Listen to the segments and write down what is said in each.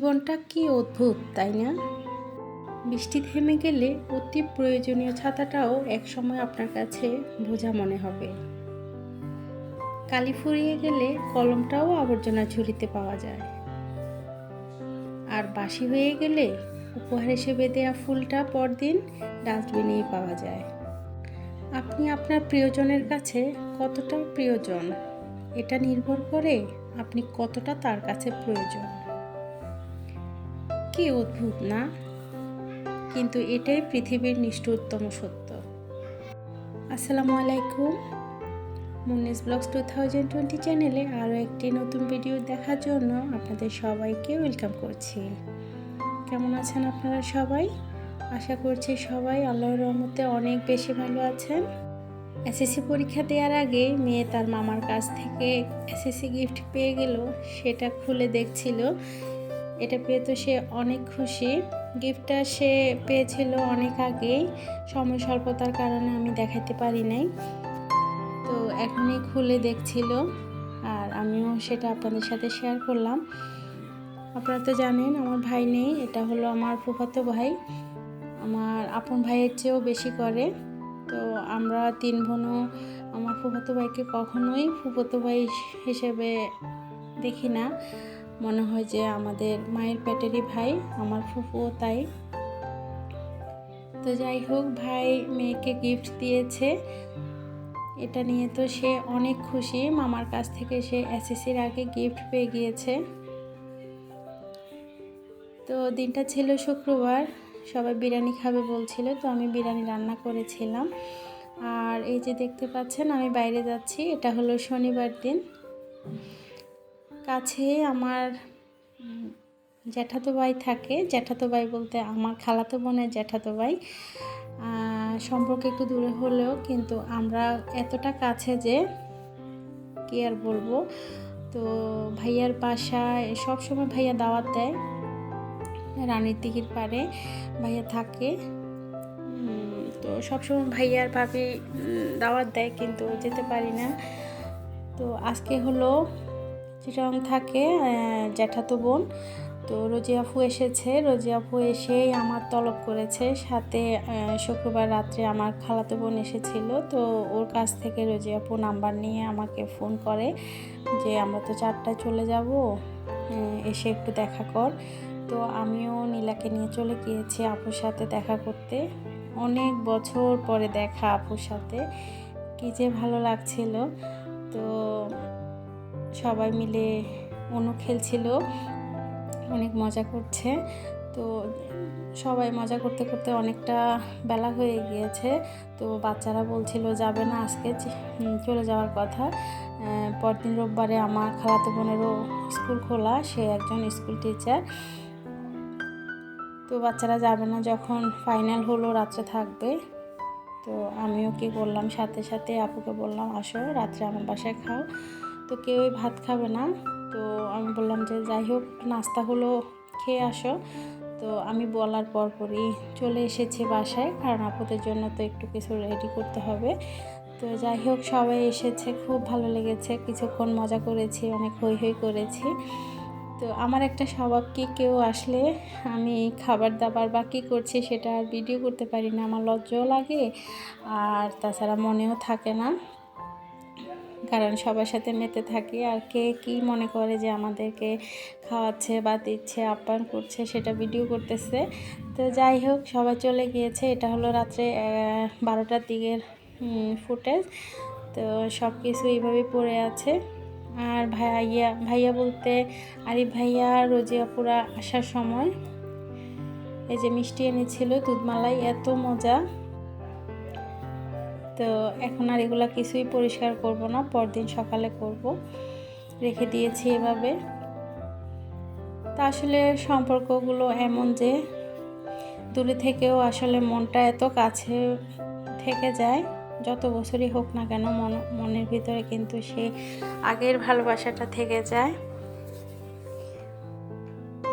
জীবনটা কি অদ্ভুত, তাই না? বৃষ্টি থেমে গেলে অতি প্রয়োজনীয় ছাতাটাও একসময় আপনার কাছে বোঝা মনে হবে। কালি ফুরিয়ে গেলে কলমটাও আবর্জনা ঝুড়িতে পাওয়া যায়। আর বাসি হয়ে গেলে উপহার হিসেবে দেয়া ফুলটা পরদিন ডাস্টবিনেই পাওয়া যায়। আপনি আপনার প্রিয়জনের কাছে কতটা প্রিয়জন? এটা নির্ভর করে আপনি কতটা তার কাছে প্রয়োজন। কি অদ্ভুত, না? কিন্তু এটাই পৃথিবীর নিষ্ঠুরতম সত্য। আসসালামু আলাইকুম। Munni's blogs two thousand twenty চ্যানেলে আরও একটি নতুন ভিডিও দেখার জন্য আপনাদের সবাইকে ওয়েলকাম করছি। কেমন আছেন আপনারা সবাই? আশা করছি সবাই আল্লাহর রহমতে অনেক বেশি ভালো আছেন। এসএসসি পরীক্ষা দেওয়ার আগে মেয়ে তার মামার কাছ থেকে এসএসসি গিফট পেয়ে গেল, সেটা খুলে দেখছিল। এটা পেয়ে তো সে অনেক খুশি। গিফটটা সে পেয়েছিল অনেক আগেই। সময় স্বল্পতার কারণে আমি দেখাতে পারি নাই। তো এখনই খুলে দেখছিল আর আমিও সেটা আপনাদের সাথে শেয়ার করলাম। আপনারা তো জানেন, আমার ভাই নেই। এটা হলো আমার ফুফাতো ভাই। আমার আপন ভাইয়ের চেয়েও বেশি করে। তো আমরা তিন বোনও, আমার ফুফাতো ভাইকে কখনোই ফুফাতো ভাই হিসেবে দেখি না। মনে হয় যে আমাদের মায়ের পেটেরই ভাই, আমার ফুফুও তাই। তো যাই হোক, ভাই মেয়েকে গিফট দিয়েছে। এটা নিয়ে তো সে অনেক খুশি। মামার কাছ থেকে সে এসএসসির আগে গিফট পেয়ে গিয়েছে। তো দিনটা ছিল শুক্রবার। সবাই বিরিয়ানি খাবে বলছিল, তো আমি বিরিয়ানি রান্না করেছিলাম। আর এই যে দেখতে পাচ্ছেন, আমি বাইরে যাচ্ছি। এটা হলো শনিবার দিন। কাছে আমার জ্যাঠাতো ভাই থাকে। জ্যাঠাতো ভাই বলতে আমার খালাতো বোনের জ্যাঠাতো ভাই। সম্পর্কে একটু দূরে হলেও কিন্তু আমরা এতটা কাছে যে কি আর বলব? তো ভাইয়ার বাসায় সবসময় ভাইয়া দাওয়াত দেয়। রানীর দিঘির পাড়ে ভাইয়া থাকে। তো সবসময় ভাইয়ার ভাবি দাওয়াত দেয় কিন্তু যেতে পারি না। তো আজকে হলো চিটং থাকে জ্যাঠাতো বোন। তো রোজি আপু এসেছে রোজি আপু এসেই আমার তলব করেছে। সাথে শুক্রবার রাত্রে আমার খালাতো বোন এসেছিল। তো ওর কাছ থেকে রোজি আপু নাম্বার নিয়ে আমাকে ফোন করে যে, আমরা তো চারটায় চলে যাব এসে একটু দেখা কর। তো আমিও নীলাকে নিয়ে চলে গিয়েছি আপুর সাথে দেখা করতে। অনেক বছর পরে দেখা আপুর সাথে। কী যে ভালো লাগছিল। তো সবাই মিলে অনু খেলছিল। অনেক মজা করছে। তো সবাই মজা করতে করতে অনেকটা বেলা হয়ে গিয়েছে। তো বাচ্চারা বলছিল, যাবে না আজকে চলে যাওয়ার কথা। পরদিন রোববারে আমার খালাতো বোনেরও স্কুল খোলা, সে একজন স্কুল টিচার। তো বাচ্চারা যাবে না, যখন ফাইনাল হলো, রাত্রে থাকবে। তো আমিও কি করলাম সাথে সাথে আপুকে বললাম, আসো, রাত্রে আমার বাসায় খাও। তো কেউই ভাত খাবে না। তো আমি বললাম যে যাই হোক নাস্তা হলো খেয়ে আসো। তো আমি বলার পরপরই চলে এসেছি বাসায়, কারণ আপুদের জন্য তো একটু কিছু রেডি করতে হবে। তো যাই হোক, সবাই এসেছে, খুব ভালো লেগেছে। কিছুক্ষণ মজা করেছি, অনেক হই হই করেছি। তো আমার একটা স্বভাব কি, কেউ আসলে আমি খাবার দাবার বা কী করছি সেটা আর ভিডিও করতে পারি না। আমার লজ্জাও লাগে, আর তাছাড়া মনেও থাকে না। কারণ সবার সাথে মেতে থাকি। আর কে কি মনে করে যে আমাদেরকে খাওয়াচ্ছে বা দিচ্ছে, আপ্যায়ন করছে সেটা ভিডিও করতেছে। তো যাই হোক, সবাই চলে গিয়েছে। এটা হলো রাত্রে বারোটার দিকের ফুটেজ তো সব কিছু এইভাবেই পড়ে আছে। আর ভাইয়া ভাইয়া বলতে, আরিফ ভাইয়া রোজিয়াপুরা আসার সময় এই যে মিষ্টি এনেছিল, দুধমালাই, এত মজা। তো এখন আর এগুলো কিছুই পরিষ্কার করব না, পরদিন সকালে করব। রেখে দিয়েছি এভাবে। তা আসলে সম্পর্কগুলো এমন যে দূরে থেকেও আসলে মনটা এত কাছে থেকে যায়, যত বছরই হোক না কেন মন, মনের ভিতরে কিন্তু সে আগের ভালোবাসাটা থেকে যায়।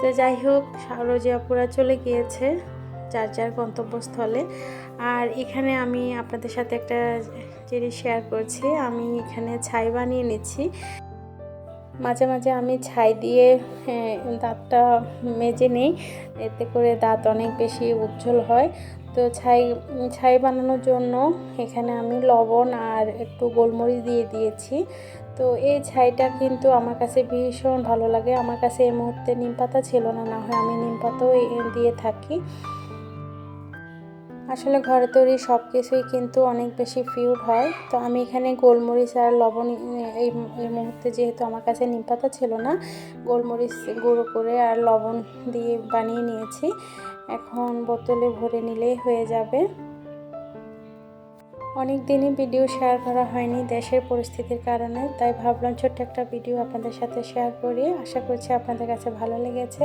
তো যাই হোক রোজিয়াপুরা চলে গিয়েছে। যার যার গন্তব্যস্থলে। আর এখানে আমি আপনাদের সাথে একটা জিনিস শেয়ার করছি। আমি এখানে ছাই বানিয়ে নিচ্ছি। মাঝে মাঝে আমি ছাই দিয়ে দাঁতটা মেজে নিই। এতে করে দাঁত অনেক বেশি উজ্জ্বল হয়। তো ছাই ছাই বানানোর জন্য এখানে আমি লবণ আর একটু গোলমরিচ দিয়ে দিয়েছি। তো এই ছাইটা কিন্তু আমার কাছে ভীষণ ভালো লাগে। আমার কাছে এই মুহূর্তে নিম পাতা ছিল না না হয় আমি নিম পাতাও দিয়ে থাকি। আসলে ঘরে তৈরি সব কিছুই কিন্তু অনেক বেশি ফিউড হয়। তো আমি এখানে গোলমরিচ আর লবণ এই এই মুহূর্তে যেহেতু আমার কাছে নিম পাতা ছিল না, গোলমরিচ গুঁড়ো করে আর লবণ দিয়ে বানিয়ে নিয়েছি। এখন বোতলে ভরে নিলেই হয়ে যাবে। অনেক দিনই ভিডিও শেয়ার করা হয়নি দেশের পরিস্থিতির কারণে, তাই ভাবলাম ছোট্ট একটা ভিডিও আপনাদের সাথে শেয়ার করি। আশা করছি আপনাদের কাছে ভালো লেগেছে।